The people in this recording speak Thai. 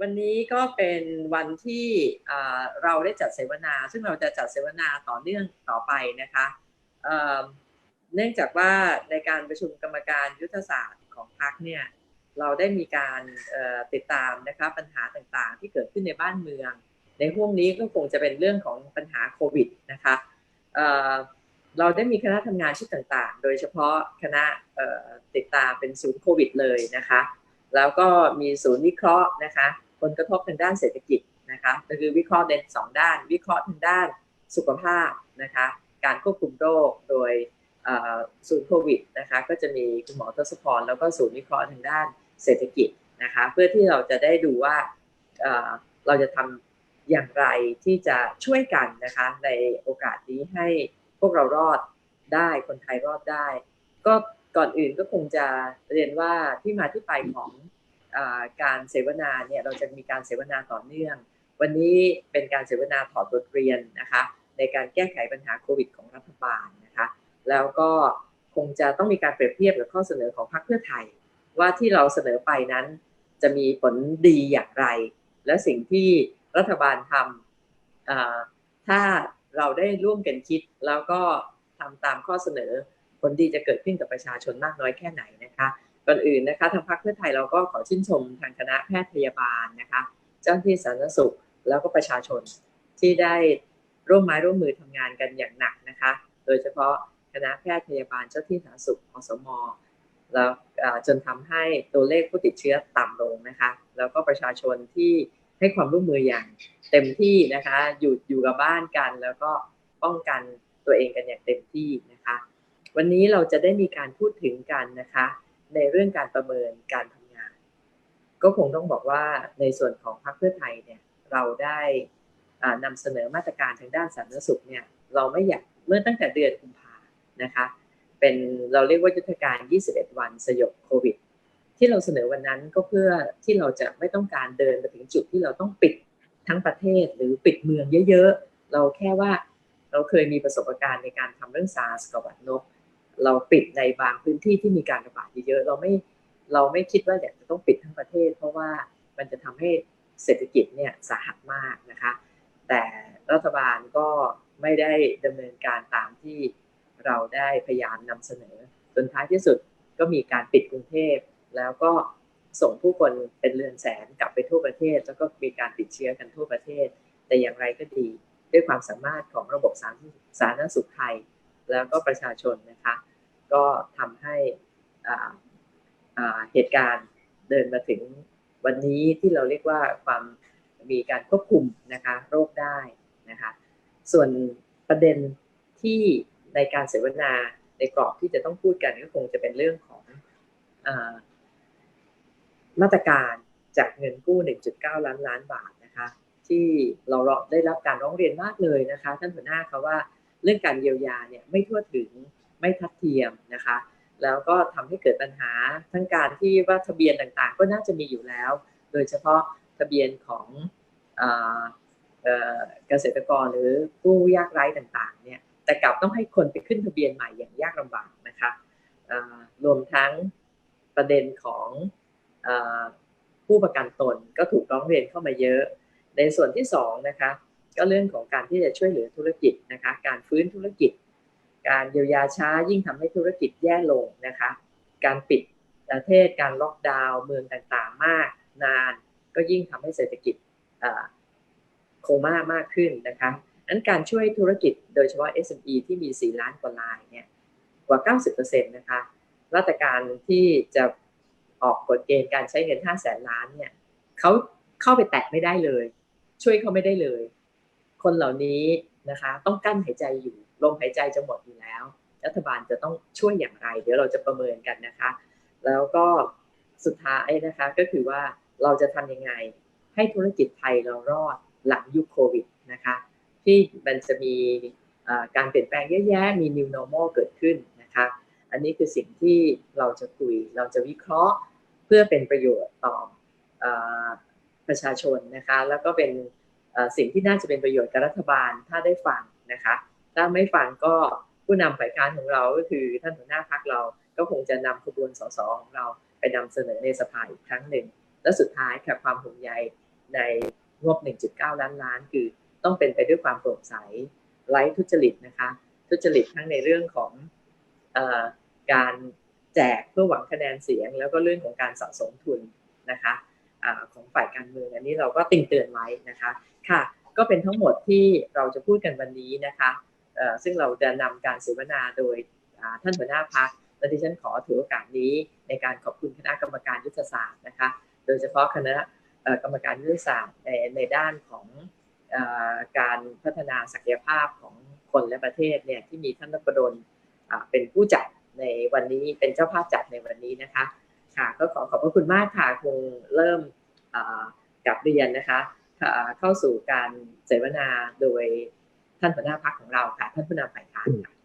วันนี้ก็เป็นวันที่เราได้จัดเสวนา ซึ่งเราจะจัดเสวนาต่อเนื่องต่อไปนะคะเนื่องจากว่าในการประชุมกรรมการยุทธศาสตร์ของพรรคเนี่ยเราได้มีการติดตามนะคะปัญหาต่างๆ ที่เกิดขึ้นในบ้านเมือง ในห่วงนี้ก็คงจะเป็นเรื่องของปัญหาโควิดนะคะเราได้มีคณะทำงานชุดต่างๆ โดยเฉพาะคณะติดตามเป็นศูนย์โควิดเลยนะคะ แล้วก็มีศูนย์วิเคราะห์นะคะ ผลกระทบทางด้านเศรษฐกิจนะคะก็คือวิเคราะห์เด่นสองด้าน วิเคราะห์ทางด้านสุขภาพนะคะการควบคุมโรคโดยศูนย์โควิดนะคะก็จะมีคุณหมอทศพรแล้วก็ศูนย์วิเคราะห์ทางด้านเศรษฐกิจนะคะเพื่อที่เราจะได้ดูว่าเราจะทำอย่างไรที่จะช่วยกันนะคะในโอกาสนี้ให้พวกเรารอดได้คนไทยรอดได้ ก็ก่อนอื่นก็คงจะเรียนว่าที่มาที่ไปของ การเสวนาเนี่ยเราจะมีการเสวนาต่อเนื่อง วันนี้เป็นการเสวนาถอดบทเรียนนะคะ ในการแก้ไขปัญหาโควิดของรัฐบาลนะคะ แล้วก็คงจะต้องมีการเปรียบเทียบกับข้อเสนอของพรรคเพื่อไทย ว่าที่เราเสนอไปนั้นจะมีผลดีอย่างไร และสิ่งที่รัฐบาลทำถ้าเราได้ร่วมกันคิด แล้วก็ทำตามข้อเสนอผลดีจะเกิดขึ้นกับประชาชนมากน้อยแค่ไหนนะคะ ก่อนอื่นนะคะทางพรรคเพื่อไทยเราก็ขอชื่นชมทางคณะแพทย์พยาบาลนะคะ เจ้าหน้าที่สาธารณสุขแล้วก็ประชาชนที่ได้ร่วมไม้ร่วมมือทำงานกันอย่างหนักนะคะ โดยเฉพาะคณะแพทย์พยาบาลเจ้าที่สาธารณสุขอสมแล้วจนทำให้ตัวเลขผู้ติดเชื้อต่ำลงนะคะ แล้วก็ประชาชนที่ให้ความร่วมมืออย่างเต็มที่นะคะอยู่อยู่กับบ้านกัน แล้วก็ป้องกันตัวเองกันอย่างเต็มที่นะคะ วันนี้เราจะได้มีการพูดถึงกันนะคะ ในเรื่องการประเมินการทำงาน ก็คงต้องบอกว่าในส่วนของพรรคเพื่อไทยเนี่ยเราได้นำเสนอมาตรการทางด้านสาธารณสุขเนี่ยเราไม่อยากเมื่อตั้งแต่เดือนกุมภานะคะเป็นเราเรียกว่ายุทธการ 21 วันสยบโควิด ที่เราเสนอวันนั้นก็เพื่อที่เราจะไม่ต้องการเดินไปถึงจุดที่เราต้องปิดทั้งประเทศหรือปิดเมืองเยอะๆ เราแค่ว่าเราเคยมีประสบการณ์ในการทำเรื่องซาร์สกับวัดนก เราปิดในบางพื้นที่ที่มีการระบาดเยอะๆเราไม่เราไม่คิดว่าอยากจะต้องปิดทั้งประเทศ เพราะว่ามันจะทำให้เศรษฐกิจเนี่ยสาหัสมากนะคะ แต่รัฐบาลก็ไม่ได้ดำเนินการตามที่เราได้พยายามนำเสนอจนท้ายที่สุดก็มีการปิดกรุงเทพ แล้วก็ส่งผู้คนเป็นเรือนแสนกลับไปทั่วประเทศ แล้วก็มีการติดเชื้อกันทั่วประเทศ แต่อย่างไรก็ดี ด้วยความสามารถของระบบสาธารณสุขไทย แล้วก็ประชาชนนะคะ ก็ทำให้เหตุการณ์เดินมาถึงวันนี้ที่เราเรียกว่าความมีการควบคุมนะคะโรคได้นะคะส่วนประเด็นที่ในการเสวนาในกรอบที่จะต้องพูดกันก็คงจะเป็นเรื่องของมาตรการจากเงินกู้ 1.9 ล้านล้านบาทนะคะที่เราได้รับการร้องเรียนมากเลยนะคะท่านหัวหน้าเขาว่า เรื่องการเยียวยาเนี่ยไม่ทั่วถึงไม่ทัดเทียมนะคะ แล้วก็ทำให้เกิดปัญหาทั้งการที่ว่าทะเบียนต่างๆ ก็น่าจะมีอยู่แล้ว โดยเฉพาะทะเบียนของเกษตรกรหรือผู้ยากไร้ต่างๆเนี่ยแต่กลับต้องให้คนไปขึ้นทะเบียนใหม่อย่างยากลำบากนะคะรวมทั้งประเด็นของผู้ประกันตนก็ถูกร้องเรียนเข้ามาเยอะ ในส่วนที่2นะคะ ก็เรื่องของการที่จะช่วยเหลือธุรกิจนะคะ การฟื้นธุรกิจ การเยียวยาช้ายิ่งทำให้ธุรกิจแย่ลงนะคะ การปิดประเทศการล็อกดาวน์เมืองต่างๆ มากนาน ก็ยิ่งทำให้เศรษฐกิจโคม่ามากขึ้นนะคะนั้นการช่วยธุรกิจโดยเฉพาะ SME ที่มี 4 ล้านกว่ารายเนี่ยกว่า 90%นะคะมาตรการที่จะออกกฎเกณฑ์การใช้เงิน5แสนล้านเนี่ยเขาเข้าไปแตะไม่ได้เลย ช่วยเขาไม่ได้เลย คนเหล่านี้นะคะ ต้องกั้นหายใจอยู่ลมหายใจจะหมดอยู่แล้ว รัฐบาลจะต้องช่วยอย่างไร เดี๋ยวเราจะประเมินกันนะคะ แล้วก็สุดท้ายนะคะก็คือว่าเราจะทำยังไงให้ธุรกิจไทยเรารอดหลังยุคโควิดนะคะที่มันจะมีการเปลี่ยนแปลงเยอะแยะมี new normal เกิดขึ้นนะคะ อันนี้คือสิ่งที่เราจะคุยเราจะวิเคราะห์เพื่อเป็นประโยชน์ต่อประชาชนนะคะ แล้วก็เป็น สิ่งที่น่าจะเป็นประโยชน์กับรัฐบาลถ้าได้ฟังนะคะ ถ้าไม่ฟังก็ผู้นำฝ่ายค้านของเราก็คือท่านหัวหน้าพักเราก็คงจะนำขบวนสสของเราไปนำเสนอในสภาอีกครั้งหนึ่ง และสุดท้ายค่ะความห่วงใยในงบ 1.9 ล้านล้าน คือต้องเป็นไปด้วยความโปร่งใสไร้ทุจริตนะคะ ทุจริตทั้งในเรื่องของอการแจกเพื่อหวังคะแนนเสียง แล้วก็เรื่องของการสะสมทุนนะคะ อของฝ่ายการเมืองอันนี้เราก็ติงเตือนไว้นะคะค่ะ ก็เป็นทั้งหมดที่เราจะพูดกันวันนี้นะคะซึ่งเราจะนำการเสวนาโดยท่านหัวหน้าพักและดิฉันขอถือโอกาสนี้ในการขอบคุณคณะกรรมการยุทธศาสตร์นะคะ โดยเฉพาะคณะกรรมการยุทธศาสตร์ในในด้านของอการพัฒนาศักยภาพของคนและประเทศเนี่ยที่มีท่านนพดลอ่าเป็นผู้จัดในวันนี้เป็นเจ้าภาพจัดในวันนี้นะคะ ค่ะ ก็ขอขอบพระคุณมากค่ะคงเริ่มกับเรียนนะคะค่ะเข้าสู่การเสวนาโดยท่านหัวหน้าพักของเราค่ะ ท่านผู้นำฝ่ายค้านค่ะ